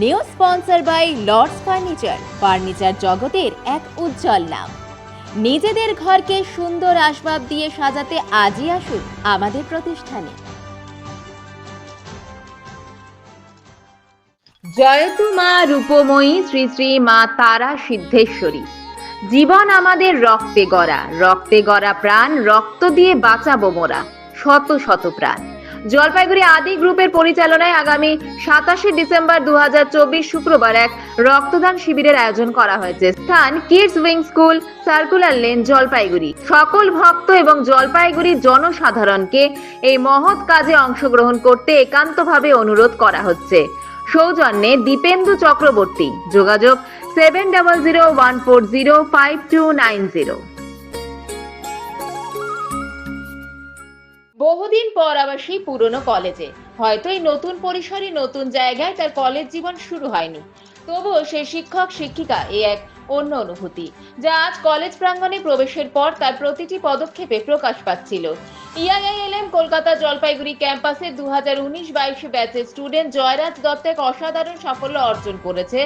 New sponsor by Lords furniture furniture জগতের এক উজ্জ্বল নাম। নিজেদের ঘরকে সুন্দর আসবাব দিয়ে সাজাতে আজই আসুন আমাদের প্রতিষ্ঠানে। জয়তু মা রূপময়ী শ্রী শ্রী মা তারা সিদ্ধেশ্বরী। জীবন আমাদের রক্তে গড়া রক্তে গড়া প্রাণ, রক্ত দিয়ে বাঁচাবো মোরা, শত শত প্রাণ। জলপাইগুড়ি আদি গ্রুপের পরিচালনায় আগামী সাতাশে ডিসেম্বর দু হাজার চব্বিশ শুক্রবার এক রক্তদান শিবিরের আয়োজন করা হয়েছে। স্থান kids wing school circular lane Jalpaiguri. সকল ভক্ত এবং জলপাইগুড়ির জনসাধারণকে এই মহৎ কাজে অংশগ্রহণ করতে একান্তভাবে অনুরোধ করা হচ্ছে। সৌজন্যে দীপেন্দু চক্রবর্তী। যোগাযোগ seven double zero one four zero five two nine zero বহুদিন পর আবার সেই পুরনো কলেজে। হয়তো এই নতুন পরিসরে, নতুন জায়গায় তার কলেজ জীবন শুরু হয়নি। তবুও সে শিক্ষক, শিক্ষিকা এ এক অন্য অনুভূতি, যা আজ কলেজ প্রাঙ্গণে প্রবেশের পর তার প্রতিটি পদক্ষেপে প্রকাশ পাচ্ছিল। ইআইআইএলএম কলকাতা জলপাইগুড়ি ক্যাম্পাসে দু হাজার উনিশ বাইশে ব্যাচের স্টুডেন্ট জয়রাজ দত্ত এক অসাধারণ সাফল্য অর্জন করেছে,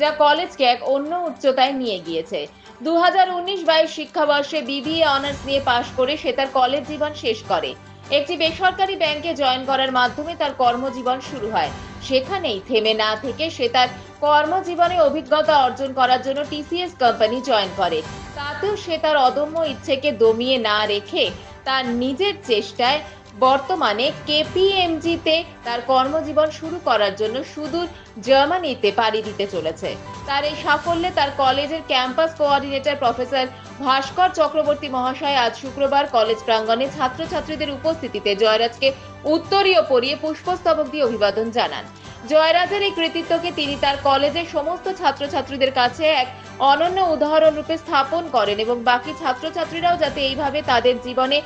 যা কলেজকে এক অন্য উচ্চতায় নিয়ে গিয়েছে। দু হাজার উনিশ বাইশ শিক্ষাবর্ষে বিবিএ অনার্স নিয়ে পাশ করে সে তার কলেজ জীবন শেষ করে। একটি বেসরকারি ব্যাংকে জয়েন করার মাধ্যমে তার কর্মজীবন শুরু হয়। সেখানেই থেমে না থেকে সে তার কর্মজীবনে অভিজ্ঞতা অর্জন করার জন্য টিসিএস কোম্পানি জয়েন করে। তাতেও সে তার অদম্য ইচ্ছেকে দমিয়ে না রেখে তার নিজের চেষ্টায় বর্তমানে কেপিএমজিতে তার কর্মজীবন শুরু করার জন্য সুদূর জার্মানিতে পাড়ি দিতে চলেছে। তার এই সাফল্যে তার কলেজের campus coordinator professor Bhaskar Chakraborty মহাশয় আজ শুক্রবার কলেজ প্রাঙ্গণে ছাত্রছাত্রীদের উপস্থিতিতে জয়রাজকে উত্তরীয় পরিয়ে পুষ্পস্তবক দিয়ে অভিবাদন জানান। জয়রাজের এই কৃতিত্বকে তিনি তার কলেজের সমস্ত ছাত্রছাত্রীদের কাছে এক অনন্য উদাহরণ রূপে স্থাপন করেন এবং বাকি ছাত্রছাত্রীরাও যাতে এইভাবে তাদের জীবনে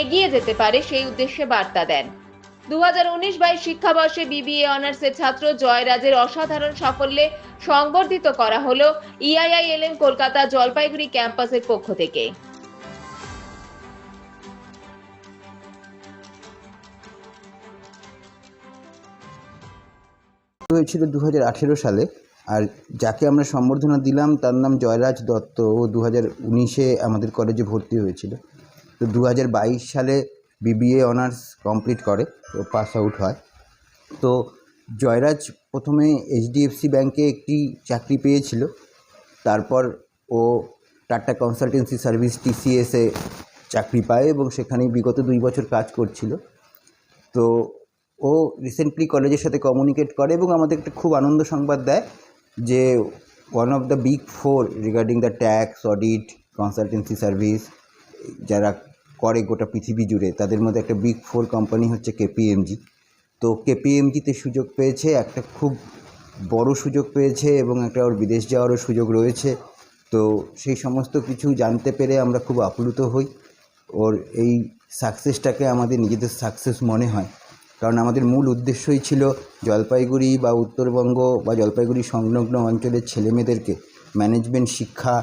এগিয়ে যেতে পারে, সেই উদ্দেশ্যে বার্তা দেন। দু হাজার উনিশ বাইশ শিক্ষাবর্ষে বিবিএ অনার্সের ছাত্র জয়রাজের অসাধারণ সাফল্যে সংবর্ধিত করা হলো ইআইআইএলএম কলকাতা জলপাইগুড়ি ক্যাম্পাসের পক্ষ থেকে। হয়েছিল দু হাজার আঠেরো সালে। আর যাকে আমরা সম্বর্ধনা দিলাম, তার নাম জয়রাজ দত্ত। ও দু হাজার উনিশে আমাদের কলেজে ভর্তি হয়েছিল। তো দু হাজার বাইশ সালে বিবিএ অনার্স কমপ্লিট করে, ও পাস আউট হয়। তো জয়রাজ প্রথমে এইচডিএফসি ব্যাংকে একটি চাকরি পেয়েছিল। তারপর ও টাটা কনসালটেন্সি সার্ভিস টিসিএসে চাকরি পায় এবং সেখানে বিগত দুই বছর কাজ করছিল। তো ও রিসেন্টলি কলেজের সাথে কমিউনিকেট করে এবং আমাদের একটা খুব আনন্দ সংবাদ দেয় যে one of the big four regarding the tax audit consultancy service যারা করে গোটা পৃথিবী জুড়ে, তাদের মধ্যে একটা বিগ ফোর কোম্পানি হচ্ছে কেপিএমজি তো কেপিএমজিতে সুযোগ পেয়েছে, একটা খুব বড় সুযোগ পেয়েছে এবং একটা ওর বিদেশ যাওয়ারও সুযোগ রয়েছে। তো সেই সমস্ত কিছু জানতে পেরে আমরা খুব আপ্লুত হই। ওর এই সাকসেসটাকে আমাদের নিজেদের সাকসেস মনে হয়। কারণ আমাদের মূল উদ্দেশ্যই ছিল জলপাইগুড়ি বা উত্তরবঙ্গ বা জলপাইগুড়ি সংলগ্ন অঞ্চলের ছেলেমেয়েদেরকে ম্যানেজমেন্ট শিক্ষা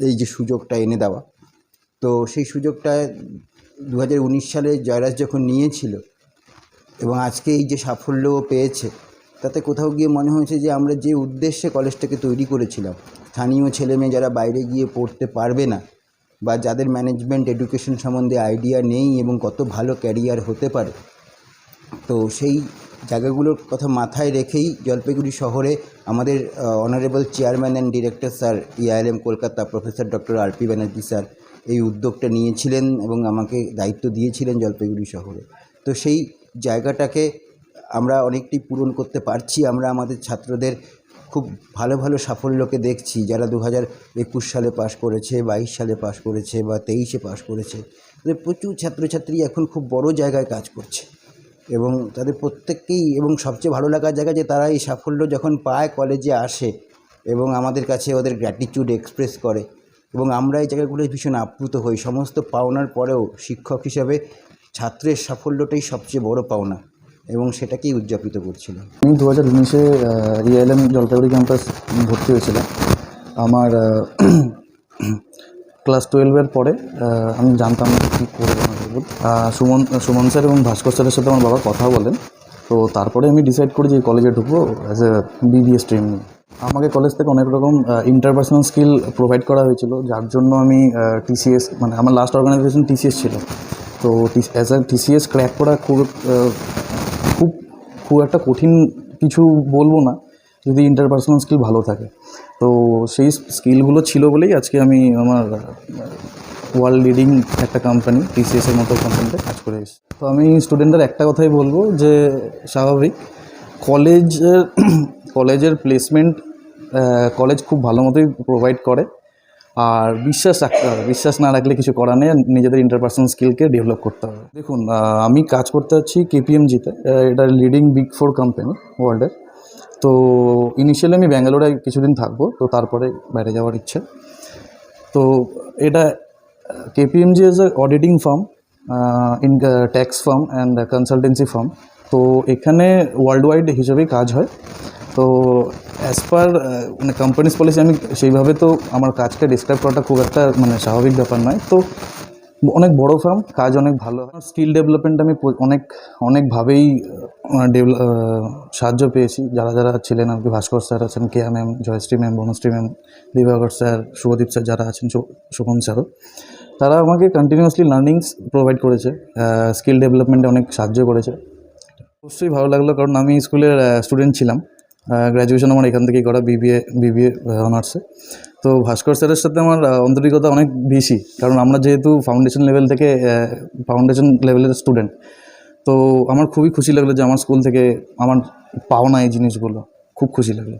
এই যে সুযোগটা এনে দেওয়া। তো সেই সুযোগটা দু হাজার উনিশ সালে জয়রাজ যখন নিয়েছিল এবং আজকে এই যে সাফল্য ও পেয়েছে, তাতে কোথাও গিয়ে মনে হয়েছে যে আমরা যে উদ্দেশ্যে কলেজটাকে তৈরি করেছিলাম, স্থানীয় ছেলেমেয়ে যারা বাইরে গিয়ে পড়তে পারবে না বা যাদের ম্যানেজমেন্ট এডুকেশন সম্বন্ধে আইডিয়া নেই এবং কত ভালো ক্যারিয়ার হতে পারে তো সেই জায়গাগুলোর কথা মাথায় রেখেই জলপাইগুড়ি শহরে আমাদের honourable chairman and director sir EILM Kolkata professor doctor R P Banerjee sir এই উদ্যোগটা নিয়েছিলেন এবং আমাকে দায়িত্ব দিয়েছিলেন জলপাইগুড়ি শহরে। তো সেই জায়গাটাকে আমরা অনেকটি পূরণ করতে পারছি, আমরা আমাদের ছাত্রদের খুব ভালো ভালো সাফল্যকে দেখছি। যারা দু হাজার একুশ সালে পাশ করেছে, বাইশ সালে পাশ করেছে বা তেইশে পাশ করেছে প্রচুর ছাত্রছাত্রী এখন খুব বড় জায়গায় কাজ করছে। এবং তাদের প্রত্যেককেই এবং সবচেয়ে ভালো লাগার জায়গা যে তারা এই সাফল্য যখন পায় কলেজে আসে এবং আমাদের কাছে ওদের গ্র্যাটিটিউড এক্সপ্রেস করে এবং আমরা এই জায়গাগুলো ভীষণ আপ্লুত হই। সমস্ত পাওনার পরেও শিক্ষক হিসাবে ছাত্রের সাফল্যটাই সবচেয়ে বড় পাওনা এবং সেটাকেই উদযাপিত করছিল আমি দু হাজার উনিশে রিয়েল রিএলএম জলপাইগুড়ি ক্যাম্পাস ভর্তি হয়েছিলাম। আমার ক্লাস টুয়েলভের পরে আমি জানতাম না কী করব না করব। সুমন সুমন স্যার এবং ভাস্কর স্যারের সাথে আমার বাবা কথা বলেন। তো তারপরে আমি ডিসাইড করি যে কলেজে ঢুকবো অ্যাজ এ বিবিএ স্ট্রিম নিয়ে আমাকে কলেজ থেকে অনেক রকম ইন্টারপার্সোনাল স্কিল প্রোভাইড করা হয়েছিল, যার জন্য আমি টিসিএস মানে আমার লাস্ট অর্গানাইজেশন টিসিএস ছিল। তো অ্যাজ এ টিসিএস ক্র্যাক করা খুব খুব খুব একটা কঠিন কিছু বলব না, যদি ইন্টারপার্সোনাল স্কিল ভালো থাকে। তো সেই স্কিলগুলো ছিল বলেই আজকে আমি আমার ওয়ার্ল্ড লিডিং একটা কোম্পানি টিসিএসের মতো কোম্পানিতে কাজ করে এসেছি। তো আমি স্টুডেন্টদের একটা কথাই বলব যে, স্বাভাবিক কলেজের কলেজের প্লেসমেন্ট কলেজ খুব ভালো মতোই প্রোভাইড করে। আর বিশ্বাস রাখতে হবে, বিশ্বাস না রাখলে কিছু করার নেই নিজেদের ইন্টারপার্সোনাল স্কিলকে ডেভেলপ করতে হবে। দেখুন আমি কাজ করতে যাচ্ছি কেপিএমজিতে এটা লিডিং বিগ ফোর কোম্পানি ওয়ার্ল্ডের তো ইনিশিয়ালি আমি ব্যাঙ্গালোরে কিছুদিন থাকব, তো তারপরে বাইরে যাওয়ার ইচ্ছে। তো এটা KPMG as a auditing firm in tax firm and consultancy firm তো এখানে ওয়ার্ল্ড ওয়াইড হিসেবেই কাজ হয়। তো অ্যাজ পার মানে কোম্পানিজ পলিসি আমি সেইভাবে তো আমার কাজকে ডিসক্রাইব করাটা খুব একটা মানে স্বাভাবিক ব্যাপার নয়। তো অনেক বড় ফার্ম কাজ অনেক ভালো স্কিল ডেভেলপমেন্ট আমি অনেক অনেকভাবেই ডেভেলপ সাহায্য পেয়েছি। যারা যারা ছিলেন আর কি, ভাস্কর স্যার আছেন, কে Keya ma'am Jayashree ma'am, Banashree ma'am, Dibakar sir, Subhadeep sir যারা আছেন, শো- শোভন স্যারও, তারা আমাকে কন্টিনিউয়াসলি লার্নিংস প্রোভাইড করেছে স্কিল ডেভেলপমেন্টে অনেক সাহায্য করেছে। অবশ্যই ভালো লাগল, কারণ আমি স্কুলের স্টুডেন্ট ছিলাম। গ্র্যাজুয়েশন আমার এখান থেকেই করা বিবিএ বিবিএ অনার্সে তো ভাস্কর স্যারের সাথে আমার আন্তরিকতা অনেক বেশি, কারণ আমরা যেহেতু ফাউন্ডেশন লেভেল থেকে ফাউন্ডেশন লেভেলের স্টুডেন্ট তো আমার খুবই খুশি লাগল যে আমার স্কুল থেকে আমার পাওনা এই জিনিসগুলো, খুব খুশি লাগল।